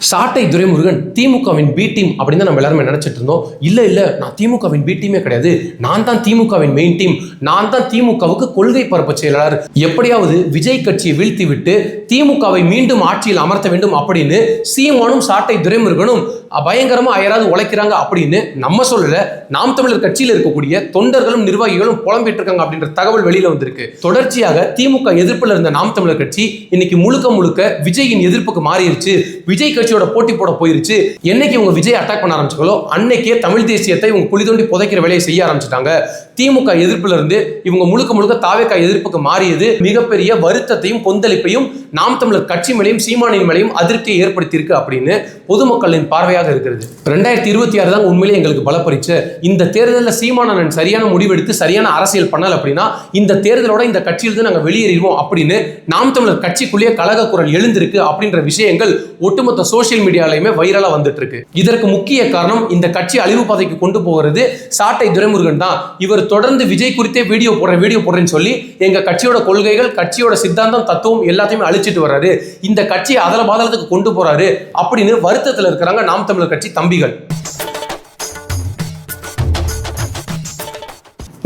சாட்டை துரைமுருகன் திமுகவின் B team அப்படின்னு தான் நம்ம எல்லாருமே நினைச்சிட்டு இருந்தோம். இல்லை இல்லை நான் திமுகவின் பி டீமே கிடையாது. நான் தான் திமுகவின் மெயின் டீம் நான் தான் திமுகவுக்கு கொள்கை பரப்பு செயலாளர். எப்படியாவது விஜய் கட்சியை வீழ்த்தி விட்டு திமுகவை மீண்டும் ஆட்சியில் அமர்த்த வேண்டும் அப்படின்னு சீமானும் சாட்டை துரைமுருகனும் பயங்கரமா யாராவது உழைக்கிறாங்க அப்படின்னு நம்ம சொல்லல நாம் தமிழர் கட்சியில் இருக்கக்கூடிய தொண்டர்களும் நிர்வாகிகளும் புலம்பிட்டு இருக்காங்க அப்படின்ற தகவல் வெளியில வந்திருக்கு. தொடர்ச்சியாக திமுக எதிர்ப்புல இருந்த நாம் தமிழர் கட்சி இன்னைக்கு முழுக்க முழுக்க விஜயின் எதிர்ப்புக்கு மாறிடுச்சு விஜய் கட்சியோட போட்டி போட போயிருச்சு. என்னைக்கு இவங்க விஜய் அட்டாக் பண்ண ஆரம்பிச்சாங்களோ அன்னைக்கே தமிழ் தேசியத்தை இவங்க குழி தோண்டி புதைக்கிற வேலையை செய்ய ஆரம்பிச்சிட்டாங்க. திமுக எதிர்ப்புல இருந்து இவங்க முழுக்க முழுக்க தாவேக்கா எதிர்ப்புக்கு மாறியது. மிகப்பெரிய வருத்தத்தையும் கொந்தளிப்பையும் நாம் தமிழர் கட்சி மேலையும் சீமானின் மேலையும் அதிருப்தியை ஏற்படுத்தியிருக்கு அப்படின்னு பொதுமக்களின் பார்வையாக இருக்கிறது. ரெண்டாயிரத்தி இருபத்தி ஆறு தான் உண்மையிலே எங்களுக்கு பல பரீட்சை இந்த தேர்தலில் சீமானன் சரியான முடிவெடுத்து சரியான அரசியல் பண்ணல அப்படின்னா இந்த தேர்தலோட இந்த கட்சியிலிருந்து நாங்கள் வெளியேறிடுவோம் அப்படின்னு நாம் தமிழர் கட்சிக்குள்ளேயே கழக குரல் எழுந்திருக்கு அப்படின்ற விஷயங்கள் ஒட்டுமொத்த சோசியல் மீடியாலையுமே வைரலாக வந்துட்டு இருக்கு இதற்கு முக்கிய காரணம் இந்த கட்சி அழிவு பாதைக்கு கொண்டு போகிறது சாட்டை துரைமுருகன் தான். இவர் தொடர்ந்து விஜய் குறித்தே வீடியோ போடுறேன் வீடியோ போடுறேன்னு சொல்லி எங்கள் கட்சியோட கொள்கைகள் கட்சியோட சித்தாந்தம் தத்துவம் எல்லாத்தையுமே அழிச்சிட்டு வர்றாரு. இந்த கட்சியை அதல பாதலத்துக்கு கொண்டு போறாரு அப்படின்னு வருத்தத்தில் இருக்கிறாங்க நாம் தமிழர் கட்சி தம்பிகள்.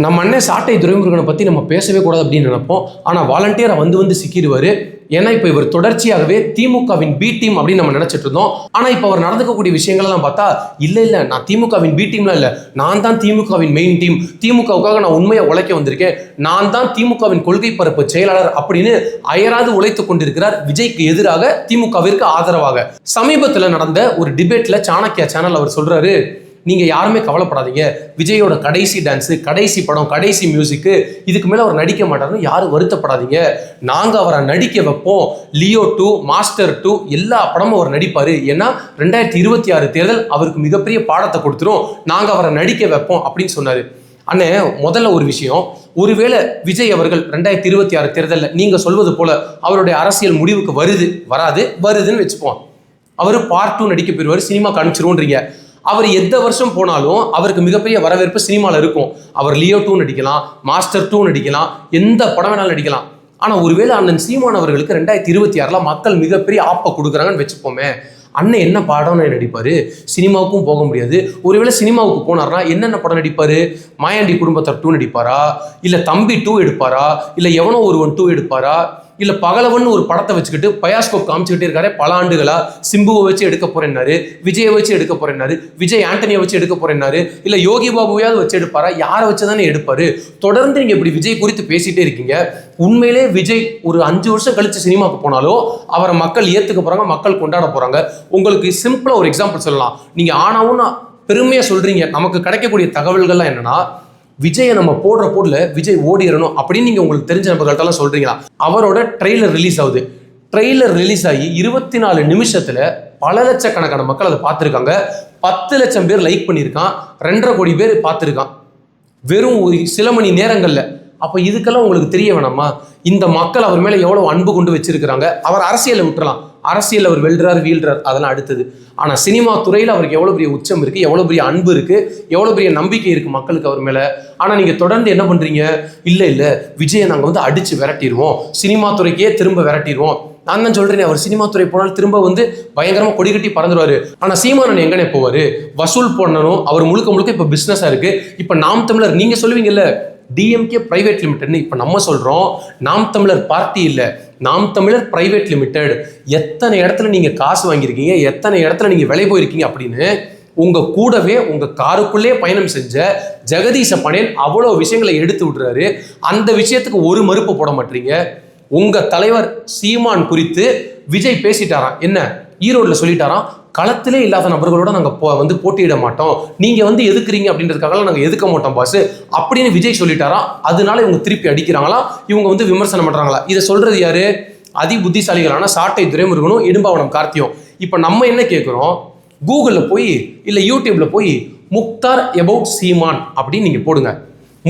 நம்ம அண்ணன் சாட்டை துரைமுருகனை பற்றி நம்ம பேசவே கூடாது அப்படின்னு நினைப்போம். ஆனால் வாலண்டியராக வந்து வந்து சிக்கிடுவார். ஏன்னா இப்போ இவர் தொடர்ச்சியாகவே திமுகவின் பி டீம் அப்படின்னு நம்ம நினச்சிட்டு இருந்தோம். ஆனால் இப்போ அவர் நடந்துக்கக்கூடிய விஷயங்கள்லாம் பார்த்தா இல்லை இல்லை நான் திமுகவின் பி டீம்லாம் இல்லை. நான் தான் திமுகவின் மெயின் டீம் திமுகவுக்காக நான் உண்மையை உழைக்க வந்திருக்கேன். நான் தான் திமுகவின் கொள்கை பரப்பு செயலாளர் அப்படின்னு அயராது உழைத்து கொண்டிருக்கிறார் விஜய்க்கு எதிராக திமுகவிற்கு ஆதரவாக. சமீபத்தில் நடந்த ஒரு டிபேட்டில் சாணக்கியா சேனல் அவர் சொல்கிறாரு நீங்கள் யாருமே கவலைப்படாதீங்க. விஜயோட கடைசி டான்ஸு கடைசி படம் கடைசி மியூசிக்கு இதுக்கு மேலே அவர் நடிக்க மாட்டாருன்னு யாரும் வருத்தப்படாதீங்க. நாங்கள் அவரை நடிக்க வைப்போம். லியோ டூ மாஸ்டர் டூ எல்லா படமும் அவர் நடிப்பார். ஏன்னா ரெண்டாயிரத்தி இருபத்தி ஆறு தேர்தல் அவருக்கு மிகப்பெரிய பாடத்தை கொடுத்துரும். நாங்கள் அவரை நடிக்க வைப்போம் அப்படின்னு சொன்னார். அண்ணே முதல்ல ஒரு விஷயம். ஒருவேளை விஜய் அவர்கள் ரெண்டாயிரத்தி இருபத்தி ஆறு தேர்தலில் நீங்கள் சொல்வது போல அவருடைய அரசியல் முடிவுக்கு வருது வராது வருதுன்னு வச்சுப்போம். அவர் பார்ட் டூ நடிக்க போயிடுவார் சினிமா காமிச்சிருவோன்றீங்க அவர் எந்த வருஷம் போனாலும் அவருக்கு மிகப்பெரிய வரவேற்பு சினிமாவில் இருக்கும். அவர் லியோ டூ நடிக்கலாம் மாஸ்டர் டூ நடிக்கலாம் எந்த படம் வேணாலும் நடிக்கலாம். ஆனால் ஒருவேளை அண்ணன் சீமான் அவர்களுக்கு ரெண்டாயிரத்தி இருபத்தி ஆறில் மக்கள் மிகப்பெரிய ஆப்பை கொடுக்குறாங்கன்னு வச்சுப்போமே அண்ணன் என்ன படம் நடிப்பார்? சினிமாவுக்கும் போக முடியாது. ஒருவேளை சினிமாவுக்கு போனார்னா என்னென்ன படம் நடிப்பார்? மாயாண்டி குடும்பத்தார் டூ நடிப்பாரா? இல்லை தம்பி டூ எடுப்பாரா? இல்லை எவனோ ஒருவன் டூ எடுப்பாரா? இல்லை பகலவன் ஒரு படத்தை வச்சுக்கிட்டு பயாஸ்கோப் காமிச்சுக்கிட்டே இருக்காரு பல ஆண்டுகளா சிம்புவை வச்சு எடுக்க போறேன்னாரு விஜயை வச்சு எடுக்க போறேன்னாரு விஜய் ஆண்டனியை வச்சு எடுக்க போறேன்னாரு இல்லை யோகி பாபுவையாவது வச்சு எடுப்பாரா யாரை வச்சு தானே எடுப்பாரு? தொடர்ந்து நீங்க இப்படி விஜய் குறித்து பேசிட்டே இருக்கீங்க. உண்மையிலே விஜய் ஒரு அஞ்சு வருஷம் கழிச்சு சினிமாக்கு போனாலும் அவரை மக்கள் ஏத்துக்க போறாங்க மக்கள் கொண்டாட போறாங்க. உங்களுக்கு சிம்பிளா ஒரு எக்ஸாம்பிள் சொல்லலாம். நீங்க ஆனாவும் பெருமையா சொல்றீங்க. நமக்கு கிடைக்கக்கூடிய தகவல்கள்லாம் என்னன்னா விஜயை நம்ம போடுற போடல விஜய் ஓடிடணும் அப்படின்னு நீங்க உங்களுக்கு தெரிஞ்ச நபர்கள்ட்டலாம் சொல்றீங்களா? அவரோட ட்ரெய்லர் ரிலீஸ் ஆகுது. ட்ரெய்லர் ரிலீஸ் ஆகி இருபத்தி நாலு நிமிஷத்துல பல லட்சக்கணக்கான மக்கள் அதை பார்த்துருக்காங்க. பத்து லட்சம் பேர் லைக் பண்ணியிருக்கான். ரெண்டரை கோடி பேர் பார்த்துருக்கான். வெறும் ஒரு சில மணி நேரங்களில். அப்போ இதுக்கெல்லாம் உங்களுக்கு தெரிய வேணாமா? இந்த மக்கள் அவர் மேலே எவ்வளோ அன்பு கொண்டு வச்சிருக்கிறாங்க. அவர் அரசியலை விட்டுறலாம். அரசியல் அவர் வெல்றார் வீழ்றார் அதெல்லாம் அடுத்தது. ஆனால் சினிமா துறையில் அவருக்கு எவ்வளோ பெரிய உச்சம் இருக்குது எவ்வளோ பெரிய அன்பு இருக்குது எவ்வளோ பெரிய நம்பிக்கை இருக்குது மக்களுக்கு அவர் மேலே. ஆனால் நீங்கள் தொடர்ந்து என்ன பண்ணுறீங்க இல்லை இல்லை விஜயை நாங்கள் வந்து அடித்து விரட்டிடுவோம். சினிமா துறைக்கே திரும்ப விரட்டிடுவோம். நான் தான் சொல்கிறேன் அவர் சினிமா துறை போனால் திரும்ப வந்து பயங்கரமாக கொடி கட்டி பறந்துடுவார் ஆனால் சீமானன் எங்கனே போவார்? வசூல் பண்ணணும். அவர் முழுக்க முழுக்க இப்போ பிஸ்னஸாக இருக்குது இப்போ நாம் தமிழர் நீங்கள் சொல்லுவீங்கல்ல டிஎம்கே பிரைவேட் லிமிடெட்னு இப்போ நம்ம சொல்கிறோம் நாம் தமிழர் பார்ட்டி இல்லை. நாம் தமிழர் பிரைவேட் லிமிடெட் எத்தனை இடத்துல நீங்கள் காசு வாங்கியிருக்கீங்க? எத்தனை இடத்துல நீங்கள் விலை போயிருக்கீங்க அப்படின்னு உங்கள் கூடவே உங்கள் காருக்குள்ளே பயணம் செஞ்ச ஜெகதீச பனேன் அவ்வளோ விஷயங்களை எடுத்து விடுறாரு. அந்த விஷயத்துக்கு ஒரு மறுப்பு போட மாட்டீங்க. உங்கள் தலைவர் சீமான் குறித்து விஜய் பேசிட்டாராம். என்ன? ஈரோட்டில் சொல்லிட்டாராம். களத்திலே இல்லாத நபர்களோட நாங்கள் போ வந்து போட்டியிட மாட்டோம். நீங்கள் வந்து எதுக்குறீங்க அப்படின்றதுக்காக நாங்கள் எதுக்க மாட்டோம் பாஸ் அப்படின்னு விஜய் சொல்லிட்டாரா? அதனால இவங்க திருப்பி அடிக்கிறாங்களா? இவங்க வந்து விமர்சனம் பண்ணுறாங்களா இதை சொல்கிறது யார்? அதி புத்திசாலிகளான சாட்டை துரைமுருகனும் இடும்பாவனம் கார்த்தியும். இப்போ நம்ம என்ன கேட்குறோம் கூகுளில் போய் இல்லை யூடியூப்பில் போய் முக்தார் எபவுட் சீமான் அப்படின்னு நீங்கள் போடுங்க.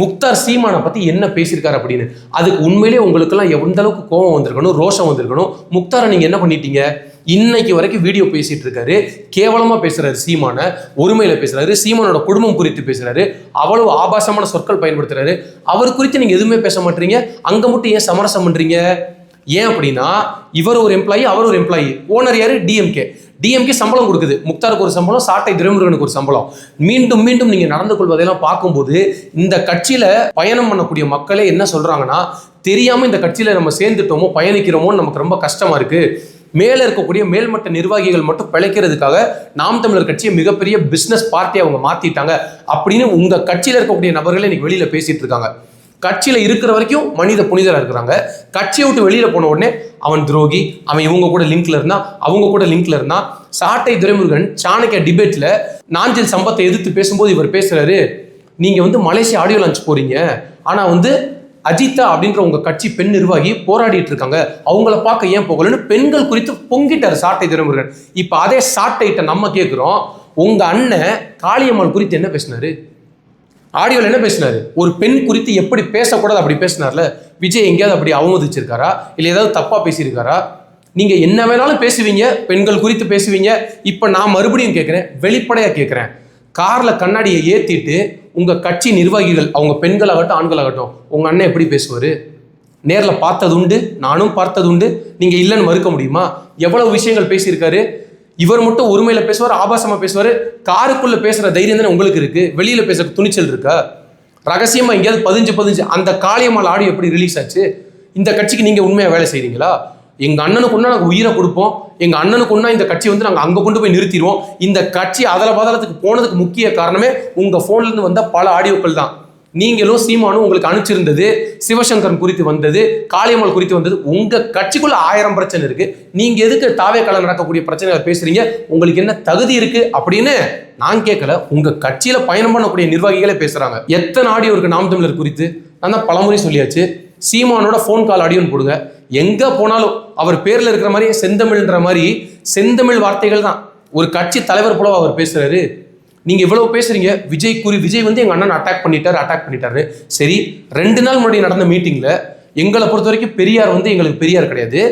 முக்தார் சீமானை பற்றி என்ன பேசியிருக்காரு அப்படின்னு. அதுக்கு உண்மையிலேயே உங்களுக்கெல்லாம் எந்த அளவுக்கு கோபம் வந்திருக்கணும் ரோஷம் வந்திருக்கணும்? முக்தாரை நீங்கள் என்ன பண்ணிட்டீங்க? இன்னைக்கு வரைக்கும் வீடியோ பேசிட்டு இருக்காரு. கேவலமா பேசுறாரு சீமான ஒருமையில பேசுறாரு. சீமானோட குடும்பம் குறித்து பேசுறாரு. அவ்வளவு ஆபாசமான சொற்கள் பயன்படுத்துறாரு. அவர் குறித்து நீங்க எதுவுமே பேச மாட்டீங்க. அங்க மட்டும் ஏன் சமரசம் பண்றீங்க? ஏன் அப்படின்னா இவர் ஒரு எம்ப்ளாயி அவர் ஒரு எம்ப்ளாயி ஓனர் யாரு? டிஎம்கே டிஎம்கே சம்பளம் கொடுக்குது. முக்தாருக்கு ஒரு சம்பளம் சாட்டை துரைமுருகனுக்கு ஒரு சம்பளம். மீண்டும் மீண்டும் நீங்க நடந்து கொள்வதெல்லாம் பார்க்கும்போது இந்த கட்சியில பயணம் பண்ணக்கூடிய மக்களே என்ன சொல்றாங்கன்னா தெரியாம இந்த கட்சியில நம்ம சேர்ந்துட்டோமோ பயணிக்கிறோமோ நமக்கு ரொம்ப கஷ்டமா இருக்கு. மேலே இருக்கக்கூடிய மேல்மட்ட நிர்வாகிகள் மட்டும் பிழைக்கிறதுக்காக நாம் தமிழர் கட்சியை மிகப்பெரிய பிஸ்னஸ் பார்ட்டி அவங்க மாத்திட்டாங்க அப்படின்னு உங்க கட்சியில இருக்கக்கூடிய நபர்களே இன்னைக்கு வெளியில பேசிட்டு இருக்காங்க. கட்சியில இருக்கிற வரைக்கும் மனித புனிதராக இருக்கிறாங்க. கட்சியை விட்டு வெளியில போன உடனே அவன் துரோகி அவன் இவங்க கூட லிங்க்ல இருந்தான் அவங்க கூட லிங்க்ல இருந்தான் சாட்டை துரைமுருகன் சாணக்கிய டிபேட்ல நாஞ்சில் சம்பத்தை எதிர்த்து பேசும்போது இவர் பேசுறாரு நீங்க வந்து மலேசியா ஆடியோ லான்ச் போறீங்க. ஆனா வந்து அஜிதா அப்படின்ற உங்க கட்சி பெண் நிர்வாகி போராடிட்டு இருக்காங்க. அவங்கள பார்க்க ஏன் போகலன்னு பெண்கள் குறித்து பொங்கிட்டாரு சாட்டை திரும்புகிறார் இப்ப அதே சாட்டைட்ட நம்ம கேட்கிறோம் உங்க அண்ணன் காளியம்மாள் குறித்து என்ன பேசினாரு? ஆடியோவில் என்ன பேசினாரு? ஒரு பெண் குறித்து எப்படி பேசக்கூடாது அப்படி பேசினார்ல? விஜய் எங்கேயாவது அப்படி அவமதிச்சிருக்காரா? இல்லை ஏதாவது தப்பா பேசியிருக்காரா? நீங்க என்ன வேணாலும் பேசுவீங்க பெண்கள் குறித்து பேசுவீங்க. இப்போ நான் மறுபடியும் கேட்குறேன் வெளிப்படையா கேட்குறேன் காரில் கண்ணாடியை ஏற்றிட்டு உங்கள் கட்சி நிர்வாகிகள் அவங்க பெண்களாகட்டும் ஆண்களாகட்டும் உங்கள் அண்ணன் எப்படி பேசுவார்? நேரில் பார்த்தது உண்டு நானும் பார்த்தது உண்டு. நீங்கள் இல்லைன்னு மறுக்க முடியுமா? எவ்வளவு விஷயங்கள் பேசியிருக்காரு? இவர் மட்டும் உரிமையில் பேசுவார் ஆபாசமாக பேசுவார். காருக்குள்ளே பேசுகிற தைரியம் தானே உங்களுக்கு இருக்குது வெளியில் பேசுகிற துணிச்சல் இருக்கா? ரகசியமாக எங்கேயாவது பதிஞ்சு பதிஞ்சு அந்த காளியம்மாள் ஆடியோ எப்படி ரிலீஸ் ஆச்சு? இந்த கட்சிக்கு நீங்கள் உண்மையாக வேலை செய்கிறீங்களா எங்க அண்ணனுக்குன்னா நாங்கள் உயிரை கொடுப்போம். எங்க அண்ணனுக்குன்னா இந்த கட்சி வந்து நாங்கள் அங்கே கொண்டு போய் நிறுத்திடுவோம். இந்த கட்சி அதல பதலத்துக்கு போனதுக்கு முக்கிய காரணமே உங்க போன்ல இருந்து வந்த பல ஆடியோக்கள் தான். நீங்களும் சீமானும் உங்களுக்கு அனுப்பிச்சிருந்தது சிவசங்கரன் குறித்து வந்தது காளியம்மாள் குறித்து வந்தது. உங்க கட்சிக்குள்ள ஆயிரம் பிரச்சனை இருக்கு. நீங்க எதுக்கு தாவே காலம் நடக்கக்கூடிய பிரச்சனைகளை பேசுறீங்க? உங்களுக்கு என்ன தகுதி இருக்கு அப்படின்னு நான் கேட்கல உங்க கட்சியில பயணம் பண்ணக்கூடிய நிர்வாகிகளே பேசுறாங்க. எத்தனை ஆடியோ இருக்கு நாம் தமிழர் குறித்து? நான் தான் பலமுறை சொல்லியாச்சு. சீமானோட ஃபோன் கால் ஆடியோன்னு போடுங்க. எங்கே போனாலும் அவர் பேரில் இருக்கிற மாதிரி செந்தமிழ்ன்ற மாதிரி செந்தமிழ் வார்த்தைகள் தான். ஒரு கட்சி தலைவர் போல அவர் பேசுறாரு. நீங்கள் இவ்வளோ பேசுறீங்க. விஜய் கூறி விஜய் வந்து எங்கள் அண்ணன் அட்டாக் பண்ணிட்டார் அட்டாக் பண்ணிட்டாரு சரி ரெண்டு நாள் முன்னாடி நடந்த மீட்டிங்கில் எங்களை பொறுத்த வரைக்கும் பெரியார் வந்து எங்களுக்கு பெரியார் கிடையாது.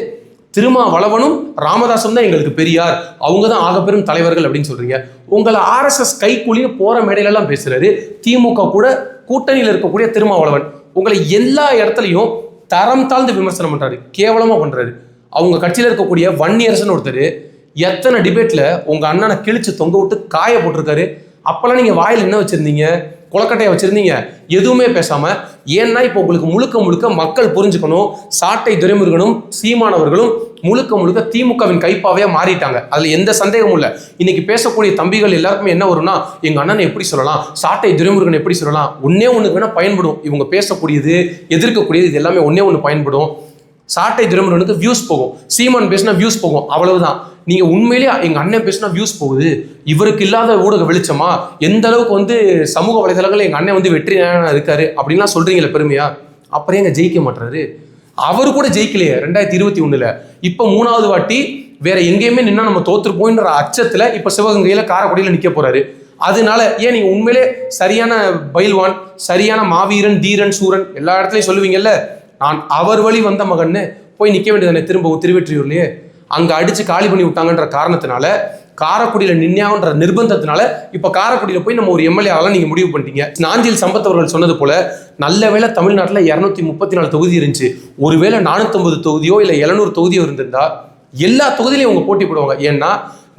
திருமாவளவனும் ராமதாசும் தான் எங்களுக்கு பெரியார். அவங்க தான் ஆகப்பெரும் தலைவர்கள் அப்படின்னு சொல்கிறீங்க உங்களை ஆர்எஸ்எஸ் கைக்கூலின்னு போகிற மேடையிலலாம் பேசுகிறாரு திமுக கூட கூட்டணியில் இருக்கக்கூடிய திருமாவளவன். உங்களை எல்லா இடத்துலையும் தரம் தாழ்ந்து விமர்சனம் பண்ணுறாரு கேவலமாக பண்ணுறாரு அவங்க கட்சியில் இருக்கக்கூடிய வன்னியரசன் ஒருத்தர் எத்தனை டிபேட்டில் உங்கள் அண்ணனை கிழிச்சு தொங்க விட்டு காய போட்டிருக்காரு. அப்போல்லாம் நீங்கள் வாயில் என்ன வச்சுருந்தீங்க? கொலக்கட்டையை வச்சுருந்தீங்க. எதுவுமே பேசாமல் ஏன்னா இப்போ உங்களுக்கு முழுக்க முழுக்க மக்கள் புரிஞ்சுக்கணும் சாட்டை துரைமுருகனும் சீமானவர்களும் முழுக்க முழுக்க திமுகவின் கைப்பாவே மாறிட்டாங்க. அதில் எந்த சந்தேகமும் இல்லை. இன்னைக்கு பேசக்கூடிய தம்பிகள் எல்லாருக்குமே என்ன வரும்னா எங்கள் அண்ணனை எப்படி சொல்லலாம் சாட்டை துரைமுருகன் எப்படி சொல்லலாம் ஒன்னே ஒன்றுக்கு வேணால் பயன்படும். இவங்க பேசக்கூடியது எதிர்க்கக்கூடியது இது எல்லாமே ஒன்னே ஒன்று பயன்படும். சாட்டை துரைமுருகனுக்கு வியூஸ் போகும். சீமான் பேசினா வியூஸ் போகும். அவ்வளவுதான். நீங்க உண்மையிலேயே எங்க அண்ணன் பேசினா வியூஸ் போகுது. இவருக்கு இல்லாத ஊடக வெளிச்சமா? எந்த அளவுக்கு வந்து சமூக வலைதளங்கள் எங்க அண்ணன் வந்து வெற்றி இருக்காரு அப்படின்லாம் சொல்றீங்களே பெருமையா? அப்புறம் எங்க ஜெயிக்க மாட்டாரு அவர் கூட ஜெயிக்கலையே ரெண்டாயிரத்தி இருபத்தி ஒண்ணுல. இப்ப மூணாவது வாட்டி வேற எங்கேயுமே நின்னா நம்ம தோத்துருப்போன்ற அச்சத்துல இப்ப சிவகங்கையில காரக்குடியில நிக்க போறாரு. அதனால ஏன் நீங்க உண்மையிலே சரியான பயில்வான் சரியான மாவீரன் தீரன் சூரன் எல்லா இடத்துலயும் சொல்லுவீங்கல்ல? நான் அவர் வழி வந்த மகன்னு போய் நிற்க வேண்டியதானே திரும்ப திருவெற்றியூர்லயே? அங்கே அடித்து காலி பண்ணி விட்டாங்கன்ற காரணத்தினால காரக்குடியில் நின்யான்ற நிர்பந்தத்தினால இப்போ காரக்குடியில் போய் நம்ம ஒரு எம்எல்ஏ ஆகலாம் நீங்கள் முடிவு பண்ணிட்டீங்க. நாஞ்சில் சம்பத் அவர்கள் சொன்னது போல நல்ல வேளை தமிழ்நாட்டில் இரநூத்தி முப்பத்தி நாலு தொகுதி இருந்துச்சு. ஒருவேளை நானூற்றம்பது தொகுதியோ இல்லை எழுநூறு தொகுதியோ இருந்திருந்தா எல்லா தொகுதியிலையும் அவங்க போட்டி போடுவாங்க. ஏன்னா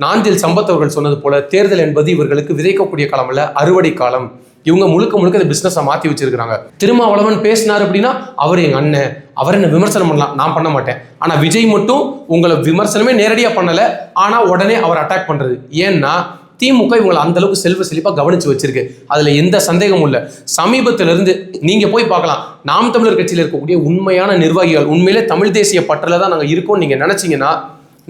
நாஞ்சில் சம்பத் அவர்கள் சொன்னது போல தேர்தல் என்பது இவர்களுக்கு விதைக்கக்கூடிய காலம் அல்ல அறுவடை காலம். இவங்க முழுக்க முழுக்க இந்த பிஸ்னஸை மாற்றி வச்சிருக்கிறாங்க. திருமாவளவன் பேசினார் அப்படின்னா அவர் எங்கள் அண்ணன் அவர் என்ன விமர்சனம் பண்ணலாம்? நான் பண்ண மாட்டேன். ஆனால் விஜய் மட்டும் உங்களை விமர்சனமே நேரடியாக பண்ணலை ஆனால் உடனே அவர் அட்டாக் பண்ணுறது ஏன்னா திமுக இவங்களை அந்த அளவுக்கு செல்வ செழிப்பாக கவனிச்சு வச்சிருக்கு. அதில் எந்த சந்தேகமும் இல்லை. சமீபத்திலிருந்து நீங்கள் போய் பார்க்கலாம். நாம் தமிழர் கட்சியில் இருக்கக்கூடிய உண்மையான நிர்வாகிகள் உண்மையிலே தமிழ் தேசிய பற்றில தான் நாங்கள் இருக்கோம் நீங்கள் நினச்சிங்கன்னா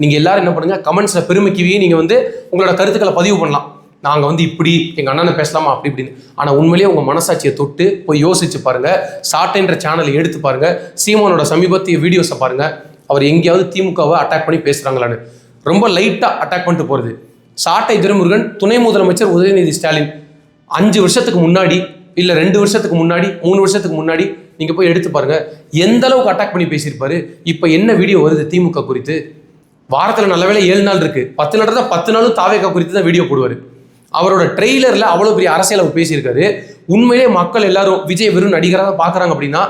நீங்கள் எல்லாரும் என்ன பண்ணுங்கள் கமெண்ட்ஸில் பெருமைக்குவே நீங்கள் வந்து உங்களோட கருத்துக்களை பதிவு பண்ணலாம். நாங்கள் வந்து இப்படி எங்கள் அண்ணனை பேசலாமா? அப்படி இப்படின்னு. ஆனால் உண்மையிலேயே உங்கள் மனசாட்சியை தொட்டு போய் யோசிச்சு பாருங்க. சாட்டைன்ற சேனலை எடுத்து பாருங்கள் சீமானோட சமீபத்திய வீடியோஸை பாருங்கள் அவர் எங்கேயாவது திமுகவை அட்டாக் பண்ணி பேசுகிறாங்களான்னு ரொம்ப லைட்டாக அட்டாக் பண்ணிட்டு போகிறது சாட்டை துரைமுருகன் துணை முதலமைச்சர் உதயநிதி ஸ்டாலின். அஞ்சு வருஷத்துக்கு முன்னாடி இல்லை ரெண்டு வருஷத்துக்கு முன்னாடி மூணு வருஷத்துக்கு முன்னாடி நீங்கள் போய் எடுத்து பாருங்கள் எந்த அளவுக்கு அட்டாக் பண்ணி பேசியிருப்பாரு? இப்போ என்ன வீடியோ வருது திமுக குறித்து? வாரத்தில் நல்ல வேளை ஏழு நாள் இருக்குது பத்து நாள் தான் பத்து நாளும் தாவேக்கா குறித்து தான் வீடியோ போடுவார். அவரோட ட்ரெய்லரில் அவ்வளோ பெரிய அரசியல் அவர் பேசியிருக்காரு. உண்மையிலே மக்கள் எல்லாரும் விஜய் வெறும் நடிகராக தான் பார்க்குறாங்க அப்படின்னா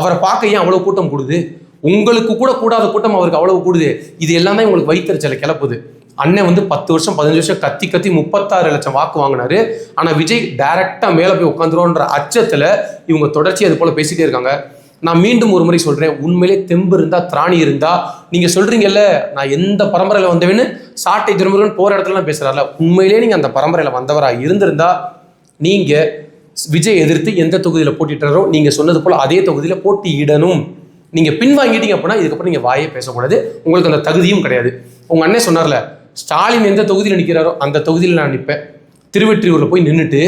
அவரை பார்க்க ஏன் அவ்வளோ கூட்டம் கூடுது? உங்களுக்கு கூட கூடாத கூட்டம் அவருக்கு அவ்வளவு கூடுது. இது எல்லாமே உங்களுக்கு வைத்தறிச்சலை கிளப்புது. அண்ணன் வந்து பத்து வருஷம் பதினஞ்சு வருஷம் கத்தி கத்தி முப்பத்தாறு லட்சம் வாக்கு வாங்கினாரு. ஆனால் விஜய் டைரக்டா மேலே போய் உட்காந்துருவோன்ற அச்சத்தில் இவங்க தொடர்ச்சி அது போல் பேசிகிட்டே இருக்காங்க. நான் மீண்டும் ஒரு முறை சொல்கிறேன் உண்மையிலே தெம்பு இருந்தால் திராணி இருந்தால் நீங்கள் சொல்கிறீங்கல்ல நான் எந்த பரம்பரையில் வந்தவேன்னு சாட்டை திருமுருகன் போகிற இடத்துலலாம் பேசுறாருல. உண்மையிலேயே நீங்கள் அந்த பரம்பரையில் வந்தவராக இருந்திருந்தா நீங்கள் விஜய் எதிர்த்து எந்த தொகுதியில் போட்டிட்டாரோ நீங்கள் சொன்னது போல் அதே தொகுதியில் போட்டியிடணும். நீங்கள் பின்வாங்கிட்டீங்க அப்படின்னா இதுக்கப்புறம் நீங்கள் வாயே பேசக்கூடாது. உங்களுக்கு அந்த தகுதியும் கிடையாது. உங்கள் அண்ணன் சொன்னார்ல ஸ்டாலின் எந்த தொகுதியில் நிற்கிறாரோ அந்த தொகுதியில் நான் நிற்பேன். திருவெற்றியூரில் போய் நின்றுட்டு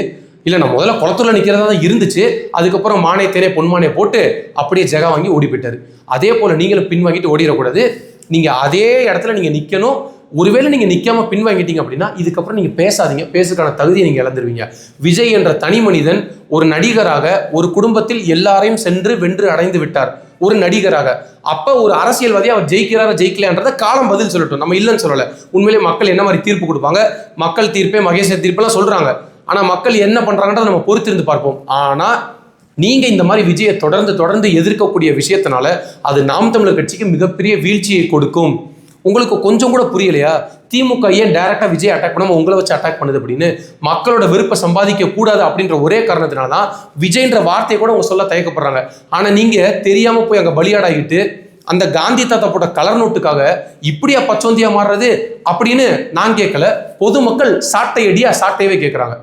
இல்லை நான் முதல்ல குளத்தூரில் நிற்கிறதா தான் இருந்துச்சு. அதுக்கப்புறம் மானே தேனே பொன்மானே போட்டு அப்படியே ஜெகா வாங்கி ஓடி போயிட்டாரு. அதே போல் நீங்களும் பின்வாங்கிட்டு ஓடிடக்கூடாது. நீங்கள் அதே இடத்துல நீங்கள் நிற்கணும் ஒருவேளை நீங்கள் நிற்காம பின்வாங்கிட்டீங்க அப்படின்னா இதுக்கப்புறம் நீங்கள் பேசாதீங்க. பேசுறதுக்கான தகுதியை நீங்கள் இழந்துருவீங்க. விஜய் என்ற தனி மனிதன் ஒரு நடிகராக ஒரு குடும்பத்தில் எல்லாரையும் சென்று வென்று அடைந்து விட்டார். ஒரு நடிகராக. அப்போ ஒரு அரசியல்வாதி அவர் ஜெயிக்கிறாரா ஜெயிக்கலையான்றத காலம் பதில் சொல்லட்டும். நம்ம இல்லைன்னு சொல்லலை. உண்மையிலேயே மக்கள் என்ன மாதிரி தீர்ப்பு கொடுப்பாங்க? மக்கள் தீர்ப்பே மகேஷ் தீர்ப்பெல்லாம் சொல்கிறாங்க ஆனால் மக்கள் என்ன பண்ணுறாங்கன்றத நம்ம பொறுத்திருந்து பார்ப்போம். ஆனால் நீங்கள் இந்த மாதிரி விஜயை தொடர்ந்து தொடர்ந்து எதிர்க்கக்கூடிய விஷயத்தினால அது நாம் தமிழர் கட்சிக்கு மிகப்பெரிய வீழ்ச்சியை கொடுக்கும். உங்களுக்கு கொஞ்சம் கூட புரியலையா? திமுக ஏன் டைரக்டா விஜய் அட்டாக் பண்ணாம உங்களை வச்சு அட்டாக் பண்ணுது அப்படின்னு? மக்களோட விருப்ப சம்பாதிக்க கூடாது அப்படின்ற ஒரே காரணத்தினால தான் விஜய்ன்ற வார்த்தையை கூட அவங்க சொல்ல தயக்கப்படுறாங்க. ஆனா நீங்க தெரியாம போய் அங்க பலியாடாகிட்டு அந்த காந்தி தாத்தா போட்ட கலர் நோட்டுக்காக இப்படியா பச்சோந்தியா மாறுறது அப்படின்னு நான் கேட்கல. பொதுமக்கள் சாட்டையடியா சாட்டையவே கேட்குறாங்க